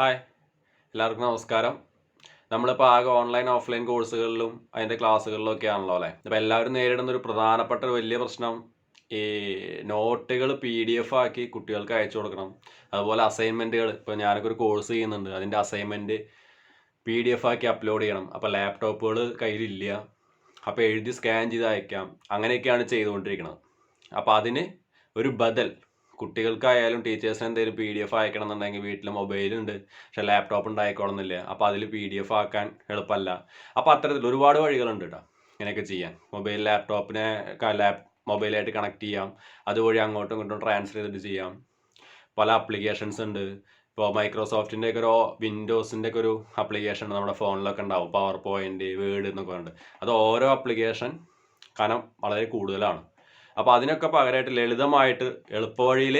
Hi. എല്ലാവർക്കും നമസ്കാരം. നമ്മളിപ്പോൾ ആകെ ഓൺലൈൻ ഓഫ്ലൈൻ കോഴ്സുകളിലും അതിന്റെ ക്ലാസ്സുകളിലും ഒക്കെ ആണല്ലോ അല്ലേ? അപ്പോൾ എല്ലാവരും നേരിടുന്ന ഒരു പ്രധാനപ്പെട്ട ഒരു വലിയ പ്രശ്നം ഈ നോട്ടുകൾ പി ഡി എഫ് ആക്കി കുട്ടികൾക്ക് അയച്ചു കൊടുക്കണം. അതുപോലെ അസൈൻമെന്റുകൾ ഇപ്പോൾ ഞാനൊക്കെ ഒരു കോഴ്സ് ചെയ്യുന്നുണ്ട്. അതിന്റെ അസൈൻമെന്റ് പി ഡി എഫ് ആക്കി അപ്ലോഡ് ചെയ്യണം. അപ്പോൾ ലാപ്ടോപ്പുകൾ കയ്യിലില്ല. അപ്പോൾ എഴുതി സ്കാൻ ചെയ്ത് അയക്കാം. അങ്ങനെയൊക്കെയാണ് ചെയ്തുകൊണ്ടിരിക്കുന്നത് അപ്പോൾ അതിന് ഒരു ബദൽ കുട്ടികൾക്കായാലും ടീച്ചേഴ്സിന് എന്തെങ്കിലും പി ഡി എഫ് അയക്കണം എന്നുണ്ടെങ്കിൽ വീട്ടിൽ മൊബൈലുണ്ട് പക്ഷേ ലാപ്ടോപ്പ് ഉണ്ടായിക്കോളുന്നില്ല. അപ്പോൾ അതിൽ പി ഡി എഫ് ആക്കാൻ എളുപ്പമല്ല. അപ്പോൾ അത്തരത്തിൽ ഒരുപാട് വഴികളുണ്ട് കേട്ടോ ഇങ്ങനെയൊക്കെ ചെയ്യാൻ. മൊബൈൽ ലാപ്ടോപ്പിനെ ലാപ് മൊബൈലായിട്ട് കണക്ട് ചെയ്യാം. അതുവഴി അങ്ങോട്ടും ഇങ്ങോട്ടും ട്രാൻസ്ഫർ ചെയ്തിട്ട് ചെയ്യാം. പല ആപ്ലിക്കേഷൻസ് ഉണ്ട്. ഇപ്പോൾ മൈക്രോസോഫ്റ്റിന്റെ ഒക്കെ ഒരു വിൻഡോസിന്റെ ഒക്കെ ഒരു ആപ്ലിക്കേഷൻ നമ്മുടെ ഫോണിലൊക്കെ ഉണ്ടാവും. പവർ പോയിന്റ് വേർഡ് എന്നൊക്കെ ഉണ്ട് അത് ഓരോ ആപ്ലിക്കേഷൻ കനം വളരെ കൂടുതലാണ്. അപ്പോൾ അതിനൊക്കെ പകരമായിട്ട് ലളിതമായിട്ട് എളുപ്പവഴിയിൽ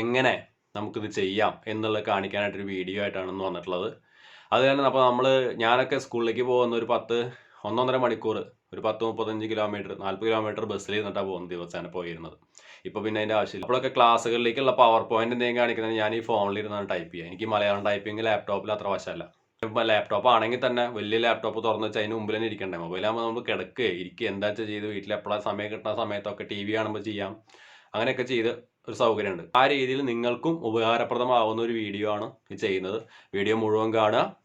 എങ്ങനെ നമുക്കിത് ചെയ്യാം എന്നുള്ളത് കാണിക്കാനായിട്ടൊരു വീഡിയോ ആയിട്ടാണ് വന്നിട്ടുള്ളത്. അത് തന്നെ അപ്പോൾ നമ്മൾ ഞാനൊക്കെ സ്കൂളിലേക്ക് പോകുന്ന ഒരു പത്ത് ഒന്നൊന്നര മണിക്കൂർ ഒരു പത്ത് മുപ്പത്തഞ്ച് കിലോമീറ്റർ നാൽപ്പത് കിലോമീറ്റർ ബസ്സിൽ ഇരുന്നിട്ടാണ് പോകുന്ന ദിവസമാണ് പോയിരുന്നത്. ഇപ്പോൾ പിന്നെ അതിന്റെ ആവശ്യമില്ല. അപ്പോഴൊക്കെ ക്ലാസ്സുകളിലേക്കുള്ള പവർ പോയിന്റ് എന്തെങ്കിലും കാണിക്കുന്നത് ഞാൻ ഈ ഫോണിൽ ഇരുന്നാണ് ടൈപ്പ് ചെയ്യുക. എനിക്ക് മലയാളം ടൈപ്പിംഗ് ലാപ്ടോപ്പിൽ അത്ര വശമല്ല. ലാപ്ടോപ്പ് ആണെങ്കിൽ തന്നെ വലിയ ലാപ്ടോപ്പ് തുറന്ന് വെച്ചാൽ അതിന് മുമ്പിൽ തന്നെ ഇരിക്കണ്ടേ? മൊബൈലാകുമ്പോൾ നമ്മൾ കിടക്കുക ഇരിക്കുക എന്താ വെച്ചാൽ ചെയ്ത്? വീട്ടിൽ എപ്പോഴാണ് സമയം കിട്ടുന്ന സമയത്തൊക്കെ ടി വി കാണുമ്പോൾ ചെയ്യാം. അങ്ങനെയൊക്കെ ചെയ്ത് ഒരു സൗകര്യമുണ്ട്. ആ രീതിയിൽ നിങ്ങൾക്കും ഉപകാരപ്രദമാവുന്ന ഒരു വീഡിയോ ആണ് ഈ ചെയ്യുന്നത്. വീഡിയോ മുഴുവൻ കാണുക.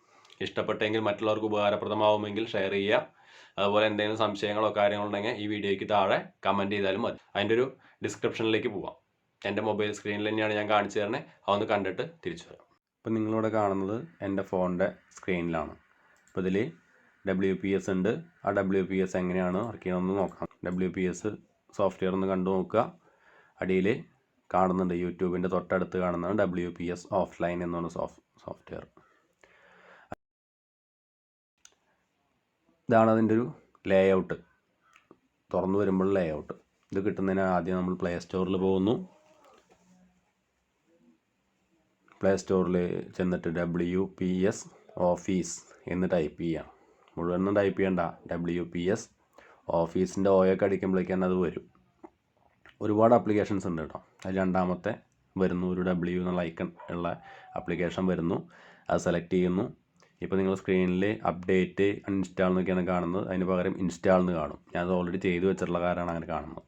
ഇഷ്ടപ്പെട്ടെങ്കിൽ മറ്റുള്ളവർക്ക് ഉപകാരപ്രദമാവുമെങ്കിൽ ഷെയർ ചെയ്യുക. അതുപോലെ എന്തെങ്കിലും സംശയങ്ങളോ കാര്യങ്ങളോ ഉണ്ടെങ്കിൽ ഈ വീഡിയോയ്ക്ക് താഴെ കമന്റ് ചെയ്താലും മതി. അതിന്റെ ഒരു ഡിസ്ക്രിപ്ഷനിലേക്ക് പോവാം. എന്റെ മൊബൈൽ സ്ക്രീനിൽ തന്നെയാണ് ഞാൻ കാണിച്ചു തരണേ അതൊന്ന് കണ്ടിട്ട് തിരിച്ചു വരാം. ഇപ്പം നിങ്ങളിവിടെ കാണുന്നത് എന്റെ ഫോണിന്റെ സ്ക്രീനിലാണ്. അപ്പോൾ ഇതിൽ ഡബ്ല്യു പി എസ് ഉണ്ട്. ആ ഡബ്ല്യു പി എസ് എങ്ങനെയാണ് വർക്ക് ചെയ്യണമെന്ന് നോക്കാം. ഡബ്ല്യു പി എസ് സോഫ്റ്റ്വെയർ ഒന്ന് കണ്ടു നോക്കുക. അടിയിൽ കാണുന്നുണ്ട് യൂട്യൂബിന്റെ തൊട്ടടുത്ത് കാണുന്നതാണ് ഡബ്ല്യു പി എസ് ഓഫ്ലൈൻ എന്നാണ് സോഫ് സോഫ്റ്റ്വെയർ. ഇതാണ് അതിന്റെ ഒരു ലേ ഔട്ട് തുറന്നു വരുമ്പോൾ ലേ ഔട്ട് ഇത് കിട്ടുന്നതിന് ആദ്യം നമ്മൾ പ്ലേ സ്റ്റോറിൽ പോകുന്നു. പ്ലേ സ്റ്റോറിൽ ചെന്നിട്ട് ഡബ്ല്യു പി എസ് ഓഫീസ് എന്ന് ടൈപ്പ് ചെയ്യാം. മുഴുവനൊന്നും ടൈപ്പ് ചെയ്യണ്ട. ഡബ്ല്യു പി എസ് ഓഫീസിന്റെ ഓയൊക്കെ അടിക്കുമ്പോഴേക്കാണ് അത് വരും. ഒരുപാട് അപ്ലിക്കേഷൻസ് ഉണ്ട് കേട്ടോ. അത് രണ്ടാമത്തെ വരുന്നു. ഒരു ഡബ്ല്യു എന്നുള്ള ഐക്കൺ ഉള്ള അപ്ലിക്കേഷൻ വരുന്നു. അത് സെലക്ട് ചെയ്യുന്നു. ഇപ്പോൾ നിങ്ങൾ സ്ക്രീനിൽ അപ്ഡേറ്റ് അൺഇൻസ്റ്റാൾ എന്നൊക്കെയാണ് കാണുന്നത്. അതിന് പകരം ഇൻസ്റ്റാൾ എന്ന് കാണും. ഞാൻ അത് ഓൾറെഡി ചെയ്തു വെച്ചിട്ടുള്ള കാരണമാണ് അങ്ങനെ കാണുന്നത്.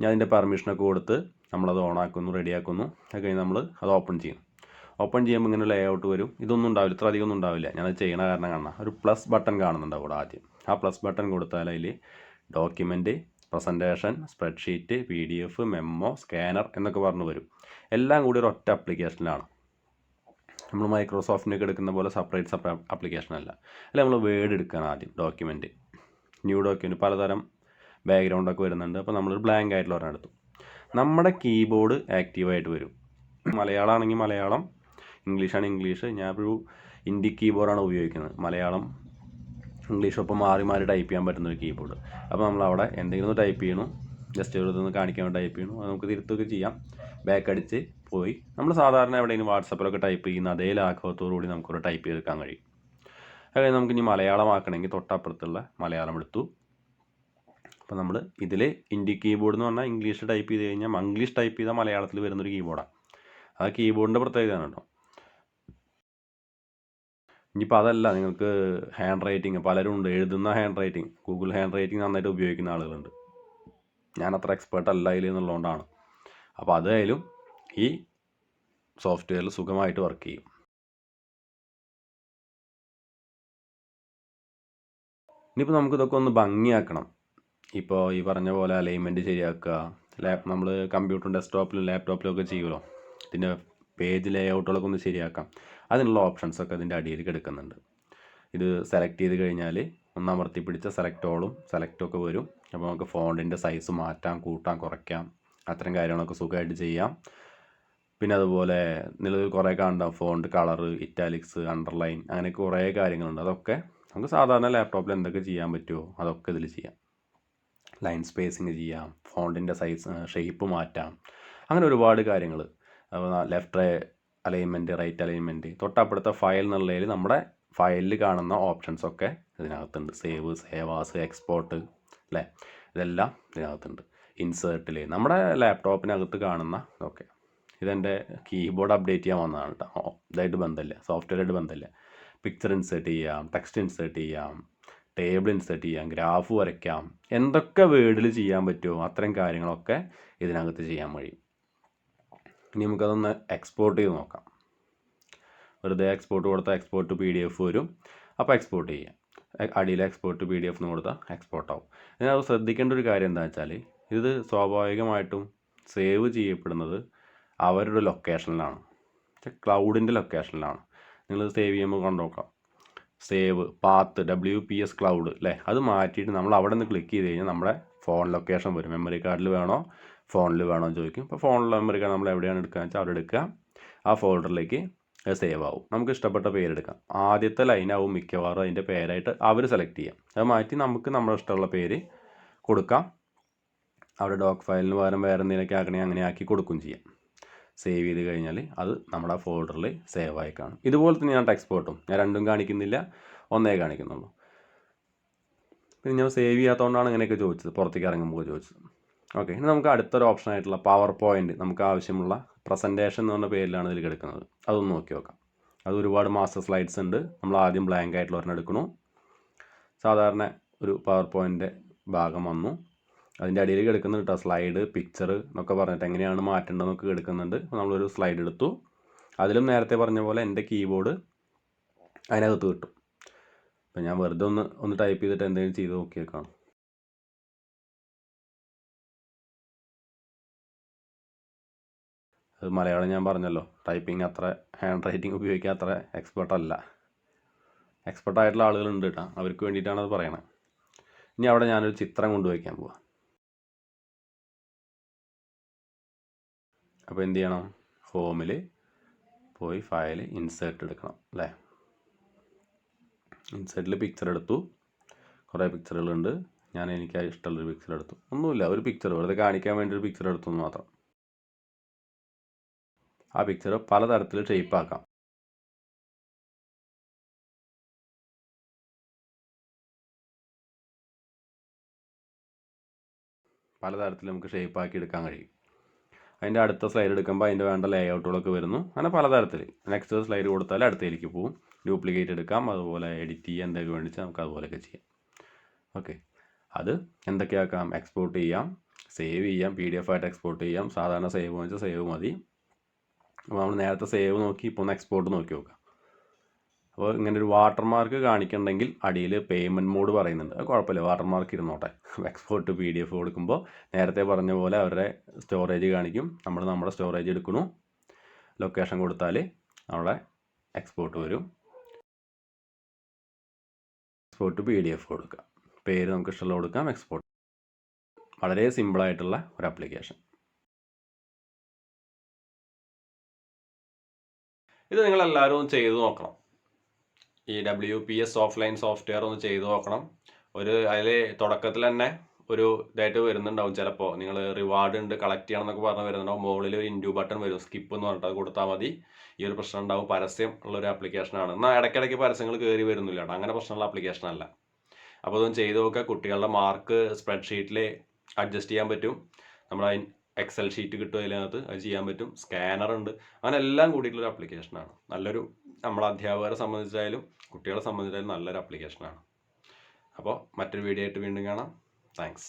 ഞാൻ അതിന്റെ പെർമിഷനൊക്കെ കൊടുത്ത് നമ്മളത് ഓണാക്കുന്നു റെഡിയാക്കുന്നു അത് കഴിഞ്ഞ് നമ്മൾ അത് ഓപ്പൺ ചെയ്യും ഓപ്പൺ ചെയ്യുമ്പോൾ ഇങ്ങനെ ലേ ഔട്ട് വരും. ഇതൊന്നും ഉണ്ടാവില്ല. ഇത്ര അധികം ഒന്നും ഉണ്ടാവില്ല. ഞാനത് ചെയ്യണ കാരണം കാണാം ഒരു പ്ലസ് ബട്ടൺ കാണുന്നുണ്ട് അവിടെ ആദ്യം. ആ പ്ലസ് ബട്ടൺ കൊടുത്താൽ അതിൽ document presentation spreadsheet P D F memo scanner എന്നൊക്കെ പറഞ്ഞു വരും. എല്ലാം കൂടി ഒരു ഒറ്റ ആപ്ലിക്കേഷനിലാണ് നമ്മൾ മൈക്രോസോഫ്റ്റിനൊക്കെ എടുക്കുന്ന പോലെ സെപ്പറേറ്റ് സെപ്പറേറ്റ് ആപ്ലിക്കേഷൻ അല്ല. അല്ല നമ്മൾ വേർഡ് എടുക്കുകയാണ് ആദ്യം ഡോക്യുമെന്റ് ന്യൂ ഡോക്യുമെന്റ് പലതരം ബാക്ക്ഗ്രൗണ്ടൊക്കെ വരുന്നുണ്ട്. അപ്പോൾ നമ്മളൊരു ബ്ലാങ്ക് ആയിട്ടുള്ള ഒരെണ്ണം എടുത്തു. നമ്മുടെ കീബോർഡ് ആക്റ്റീവായിട്ട് വരും. മലയാളമാണെങ്കിൽ മലയാളം ഇംഗ്ലീഷാണ് ഇംഗ്ലീഷ്. ഒരു ഇന്ത്യ കീബോർഡാണ് ഉപയോഗിക്കുന്നത്. മലയാളം ഇംഗ്ലീഷ് ഒപ്പം മാറി മാറി ടൈപ്പ് ചെയ്യാൻ പറ്റുന്ന ഒരു കീബോർഡ് അപ്പോൾ നമ്മൾ അവിടെ എന്തെങ്കിലും ടൈപ്പ് ചെയ്യണു. ജസ്റ്റ് ഒരു ഇതൊന്ന് കാണിക്കാൻ വേണ്ടി ടൈപ്പ് ചെയ്യണു. അത് നമുക്ക് തിരുത്തൊക്കെ ചെയ്യാം. ബാക്ക് അടിച്ച് പോയി. നമ്മൾ സാധാരണ എവിടെയെങ്കിലും വാട്സപ്പിലൊക്കെ ടൈപ്പ് ചെയ്യുന്ന അതേ ലാഘവത്തോടു കൂടി നമുക്കൊരു ടൈപ്പ് ചെയ്തെടുക്കാൻ കഴിയും. അതായത് നമുക്ക് ഇനി മലയാളമാക്കണമെങ്കിൽ തൊട്ടപ്പുറത്തുള്ള മലയാളം എടുത്തു. അപ്പോൾ നമ്മൾ ഇതിൽ ഇൻഡി കീബോർഡ് എന്ന് പറഞ്ഞാൽ ഇംഗ്ലീഷ് ടൈപ്പ് ചെയ്ത് കഴിഞ്ഞാൽ മംഗ്ലീഷ് ടൈപ്പ് ചെയ്താൽ മലയാളത്തിൽ വരുന്നൊരു കീബോർഡാണ് ആ. കീബോർഡിന്റെ പ്രത്യേകതയാണ് കേട്ടോ. ഇനിയിപ്പോൾ അതല്ല നിങ്ങൾക്ക് ഹാൻഡ് റൈറ്റിംഗ് പലരും ഉണ്ട് എഴുതുന്ന hand writing Google hand writing നന്നായിട്ട് ഉപയോഗിക്കുന്ന ആളുകളുണ്ട്. ഞാൻ അത്ര എക്സ്പേർട്ട് അല്ല ഇതിൽ എന്നുള്ളതുകൊണ്ടാണ് അപ്പോൾ അതായാലും ഈ സോഫ്റ്റ്വെയറിൽ സുഖമായിട്ട് വർക്ക് ചെയ്യും. ഇനിയിപ്പോൾ നമുക്ക് ഇതൊക്കെ ഒന്ന് ഭംഗിയാക്കണം. ഇപ്പോൾ ഈ പറഞ്ഞ പോലെ അലൈൻമെന്റ് ശരിയാക്കുക. ലാപ് നമ്മൾ കമ്പ്യൂട്ടർ ഡെസ്ക്ടോപ്പിലും ലാപ്ടോപ്പിലും ഒക്കെ ചെയ്യുമല്ലോ ഇതിന്റെ പേജ് ലേ ഔട്ടുകളൊക്കെ ഒന്ന് ശരിയാക്കാം. അതിനുള്ള ഓപ്ഷൻസൊക്കെ അതിന്റെ അടിയിൽ കിടക്കുന്നുണ്ട്. ഇത് സെലക്ട് ചെയ്ത് കഴിഞ്ഞാൽ ഒന്നമർത്തി പിടിച്ച സെലക്ട് ഓളും ഒക്കെ വരും. അപ്പോൾ നമുക്ക് ഫോണ്ടിന്റെ സൈസ് മാറ്റാം കൂട്ടാം കുറയ്ക്കാം. അത്തരം കാര്യങ്ങളൊക്കെ സുഖമായിട്ട് ചെയ്യാം. പിന്നെ അതുപോലെ നിലവിൽ കുറേ കാണാം ഫോണ്ട് കളറ് ഇറ്റാലിക്സ് അണ്ടർലൈൻ അങ്ങനെ കുറേ കാര്യങ്ങളുണ്ട്. അതൊക്കെ നമുക്ക് സാധാരണ ലാപ്ടോപ്പിൽ എന്തൊക്കെ ചെയ്യാൻ പറ്റുമോ അതൊക്കെ ഇതിൽ ചെയ്യാം. ലൈൻ സ്പേസിങ് ചെയ്യാം ഫോണ്ടിന്റെ സൈസ് ഷേപ്പ് മാറ്റാം. അങ്ങനെ ഒരുപാട് കാര്യങ്ങൾ. അപ്പോൾ ലെഫ്റ്റ് അലൈൻമെന്റ് റൈറ്റ് അലൈൻമെന്റ് തൊട്ടപ്പുറത്തെ ഫയൽ എന്നുള്ളതിൽ നമ്മുടെ ഫയലിൽ കാണുന്ന ഓപ്ഷൻസ് ഒക്കെ ഇതിനകത്തുണ്ട്. സേവ് സേവാസ് എക്സ്പോർട്ട് അല്ലേ ഇതെല്ലാം ഇതിനകത്തുണ്ട്. ഇൻസേർട്ടിൽ നമ്മുടെ ലാപ്ടോപ്പിനകത്ത് കാണുന്ന ഇതൊക്കെ ഇതെന്റെ കീബോർഡ് അപ്ഡേറ്റ് ചെയ്യാൻ വന്നതാണ് കേട്ടോ ഇതായിട്ട് ബന്ധമില്ല. സോഫ്റ്റ്വെയറായിട്ട് ബന്ധമില്ല. പിക്ചർ ഇൻസേർട്ട് ചെയ്യാം ടെക്സ്റ്റ് ഇൻസേർട്ട് ചെയ്യാം ടേബിൾ ഇൻസേർട്ട് ചെയ്യാം ഗ്രാഫ് വരയ്ക്കാം. എന്തൊക്കെ വേർഡിൽ ചെയ്യാൻ പറ്റുമോ അത്തരം കാര്യങ്ങളൊക്കെ ഇതിനകത്ത് ചെയ്യാൻ കഴിയും. ഇനി നമുക്കതൊന്ന് എക്സ്പോർട്ട് ചെയ്ത് നോക്കാം. വെറുതെ എക്സ്പോർട്ട് കൊടുത്താൽ എക്സ്പോർട്ട് പി ഡി എഫ് വരും. അപ്പോൾ എക്സ്പോർട്ട് ചെയ്യാം. അടിയിൽ എക്സ്പോർട്ട് പി ഡി എഫ് എന്ന് കൊടുത്താൽ എക്സ്പോർട്ട് ആവും. ഇനി അത് ശ്രദ്ധിക്കേണ്ട ഒരു കാര്യം എന്താ വെച്ചാൽ ഇത് സ്വാഭാവികമായിട്ടും സേവ് ചെയ്യപ്പെടുന്നത് അവരുടെ ലൊക്കേഷനിലാണ് ക്ലൗഡിന്റെ ലൊക്കേഷനിലാണ് നിങ്ങൾ സേവ് ചെയ്യുമ്പോൾ കണ്ടുനോക്കാം save path W P S cloud അല്ലേ അത് മാറ്റിയിട്ട് നമ്മൾ അവിടെ നിന്ന് ക്ലിക്ക് ചെയ്ത് കഴിഞ്ഞാൽ നമ്മുടെ ഫോൺ ലൊക്കേഷൻ വരും. മെമ്മറി കാർഡിൽ വേണോ? ഫോണിൽ വേണമെന്ന് ചോദിക്കും. അപ്പോൾ ഫോണിൽ മെമ്മറി കാർഡ് നമ്മൾ എവിടെയാണ് എടുക്കുക വെച്ചാൽ അവിടെ എടുക്കുക. ആ ഫോൾഡറിലേക്ക് സേവ് ആവും. നമുക്ക് ഇഷ്ടപ്പെട്ട പേരെടുക്കാം ആദ്യത്തെ ലൈനാവും മിക്കവാറും അതിന്റെ പേരായിട്ട് അവർ സെലക്ട് ചെയ്യാം. അത് മാറ്റി നമുക്ക് നമ്മുടെ ഇഷ്ടമുള്ള പേര് കൊടുക്കാം. അവിടെ ഡോക്ക് ഫയലിന് പകരം വേറെ എന്തെങ്കിലുമൊക്കെ ആക്കണമെങ്കിൽ അങ്ങനെ ആക്കി കൊടുക്കും ചെയ്യാം. സേവ് ചെയ്ത് കഴിഞ്ഞാൽ അത് നമ്മുടെ ഫോൾഡറിൽ സേവ് ആയി കാണും. ഇതുപോലെ തന്നെ ഞാൻ ടെക്സ്റ്റ് എക്സ്പോർട്ടും ഞാൻ രണ്ടും കാണിക്കുന്നില്ല ഒന്നേ കാണിക്കുന്നുള്ളൂ. പിന്നെ ഞാൻ സേവ് ചെയ്യാത്തതുകൊണ്ടാണ് ഇങ്ങനെയൊക്കെ ചോദിച്ചത്. പുറത്തേക്ക് ഇറങ്ങുമ്പോൾ ചോദിച്ചത്. ഓക്കെ ഇനി നമുക്ക് അടുത്തൊരു ഓപ്ഷൻ ആയിട്ടുള്ള പവർ പോയിന്റ് നമുക്ക് ആവശ്യമുള്ള പ്രസന്റേഷൻ എന്ന് പറഞ്ഞ പേരിലാണ് ഇതിൽ കിടക്കുന്നത്. അതൊന്ന് നോക്കി നോക്കാം. അത് ഒരുപാട് മാസ്റ്റർ സ്ലൈഡ്സ് ഉണ്ട്. നമ്മൾ ആദ്യം ബ്ലാങ്ക് ആയിട്ടുള്ള ഒരെണ്ണം എടുക്കണു സാധാരണ ഒരു പവർ പോയിന്റ് ഭാഗം വന്നു. അതിന്റെ അടിയിൽ കിടക്കുന്നുണ്ട് കേട്ടോ സ്ലൈഡ് പിക്ചർ എന്നൊക്കെ പറഞ്ഞിട്ട് എങ്ങനെയാണ് മാറ്റേണ്ടതെന്നൊക്കെ കിടക്കുന്നുണ്ട് നമ്മളൊരു സ്ലൈഡ് എടുത്തു. അതിലും നേരത്തെ പറഞ്ഞ പോലെ എന്റെ കീബോർഡ് അതിനകത്ത് കിട്ടും. അപ്പം ഞാൻ വെറുതെ ഒന്ന് ഒന്ന് ടൈപ്പ് ചെയ്തിട്ട് എന്തെങ്കിലും ചെയ്ത് നോക്കിയേക്കാം. മലയാളം ഞാൻ പറഞ്ഞല്ലോ. ടൈപ്പിംഗ് അത്ര ഹാൻഡ് റൈറ്റിംഗ് ഉപയോഗിക്കാൻ അത്ര എക്സ്പെർട്ട് അല്ല. എക്സ്പെർട്ട് ആയിട്ടുള്ള ആളുകളുണ്ട് കേട്ടോ അവർക്ക് വേണ്ടിയിട്ടാണ് അത് പറയണത് ഇനി അവിടെ ഞാനൊരു ചിത്രം കൊണ്ടുവയ്ക്കാൻ പോവാം. അപ്പോൾ എന്ത് ചെയ്യണം? ഹോമിൽ പോയി ഫയൽ ഇൻസേർട്ട് എടുക്കണം അല്ലേ ഇൻസേർട്ടിൽ പിക്ചർ എടുത്തു. കുറേ പിക്ചറുകളുണ്ട് ഞാൻ എനിക്ക് ഇഷ്ടമുള്ളൊരു പിക്ചർ എടുത്തു. ഒന്നുമില്ല ഒരു പിക്ചർ വെറുതെ കാണിക്കാൻ വേണ്ടി ഒരു പിക്ചർ എടുത്തു എന്ന് മാത്രം. ആ പിക്ചർ പലതരത്തിൽ ഷേപ്പ് ആക്കാം. പലതരത്തിൽ നമുക്ക് ഷേപ്പ് ആക്കി എടുക്കാൻ കഴിയും. അതിന്റെ അടുത്ത സ്ലൈഡ് എടുക്കുമ്പോൾ അതിന്റെ വേണ്ട ലേ ഔട്ടുകളൊക്കെ വരുന്നു. അങ്ങനെ പലതരത്തിൽ നെക്സ്റ്റ് സ്ലൈഡ് കൊടുത്താൽ അടുത്തേക്ക് പോകും ഡ്യൂപ്ലിക്കേറ്റ് എടുക്കാം. അതുപോലെ എഡിറ്റ് ചെയ്യാൻ എന്തൊക്കെ വേണ്ടിച്ചാൽ നമുക്ക് അതുപോലെയൊക്കെ ചെയ്യാം. ഓക്കെ അത് എന്തൊക്കെയാക്കാം? എക്സ്പോർട്ട് ചെയ്യാം. സേവ് ചെയ്യാം. പി ഡി എഫ് ആയിട്ട് എക്സ്പോർട്ട് ചെയ്യാം. സാധാരണ സേവ് വെച്ചാൽ സേവ് മതി. അപ്പോൾ നമ്മൾ നേരത്തെ സേവ് നോക്കി ഇപ്പോൾ ഒന്ന് എക്സ്പോർട്ട് നോക്കി നോക്കാം. അപ്പോൾ ഇങ്ങനെ ഒരു വാട്ടർമാർക്ക് കാണിക്കണമെങ്കിൽ അടിയിൽ പേയ്മെന്റ് മോഡ് പറയുന്നുണ്ട്. അത് കുഴപ്പമില്ല വാട്ടർമാർക്ക് ഇരുന്നോട്ടെ. എക്സ്പോർട്ട് പി ഡി എഫ് കൊടുക്കുമ്പോൾ നേരത്തെ പറഞ്ഞ പോലെ അവരുടെ സ്റ്റോറേജ് കാണിക്കും. നമ്മൾ നമ്മുടെ സ്റ്റോറേജ് എടുക്കണു ലൊക്കേഷൻ കൊടുത്താൽ അവിടെ എക്സ്പോർട്ട് വരും. എക്സ്പോർട്ട് പി ഡി എഫ് കൊടുക്കുക പേര് നമുക്ക് ഇഷ്ടമുള്ള കൊടുക്കാം എക്സ്പോർട്ട് വളരെ സിമ്പിളായിട്ടുള്ള ഒരു ആപ്ലിക്കേഷൻ ഇത് നിങ്ങളെല്ലാവരും ചെയ്തു നോക്കണം. ഈ W P S offline software ഒന്ന് ചെയ്തു നോക്കണം. ഒരു അതിൽ തുടക്കത്തിൽ തന്നെ ഒരു ഇതായിട്ട് വരുന്നുണ്ടാവും ചിലപ്പോൾ നിങ്ങൾ റിവാർഡ് ഉണ്ട് കളക്ട് ചെയ്യണം എന്നൊക്കെ പറഞ്ഞ് വരുന്നുണ്ടാവും. മുകളിൽ ഒരു ഇൻഡ്യൂ ബട്ടൺ വരും. സ്കിപ്പ് എന്ന് പറഞ്ഞിട്ട് അത് കൊടുത്താൽ മതി. ഈ ഒരു പ്രശ്നം ഉണ്ടാവും. പരസ്യം ഉള്ള ഒരു ആപ്ലിക്കേഷനാണ് എന്നാൽ ഇടയ്ക്കിടയ്ക്ക് പരസ്യങ്ങൾ കയറി വരുന്നില്ല കേട്ടോ. അങ്ങനെ പ്രശ്നമുള്ള ആപ്ലിക്കേഷൻ അല്ല. അപ്പോൾ അതൊന്നും ചെയ്ത് നോക്കുക. കുട്ടികളുടെ മാർക്ക് സ്പ്രെഡ്ഷീറ്റിൽ അഡ്ജസ്റ്റ് ചെയ്യാൻ പറ്റും. നമ്മൾ എക്സൽ ഷീറ്റ് കിട്ടും അതിനകത്ത്. അത് ചെയ്യാൻ പറ്റും. സ്കാനർ ഉണ്ട്. അങ്ങനെ എല്ലാം കൂടിയിട്ടുള്ള ഒരു ആപ്ലിക്കേഷനാണ് നല്ലൊരു നമ്മളെ അധ്യാപകരെ സംബന്ധിച്ചായാലും കുട്ടികളെ സംബന്ധിച്ചായാലും നല്ലൊരു ആപ്ലിക്കേഷനാണ് അപ്പോൾ മറ്റൊരു വീഡിയോ ആയിട്ട് വീണ്ടും കാണാം. താങ്ക്സ്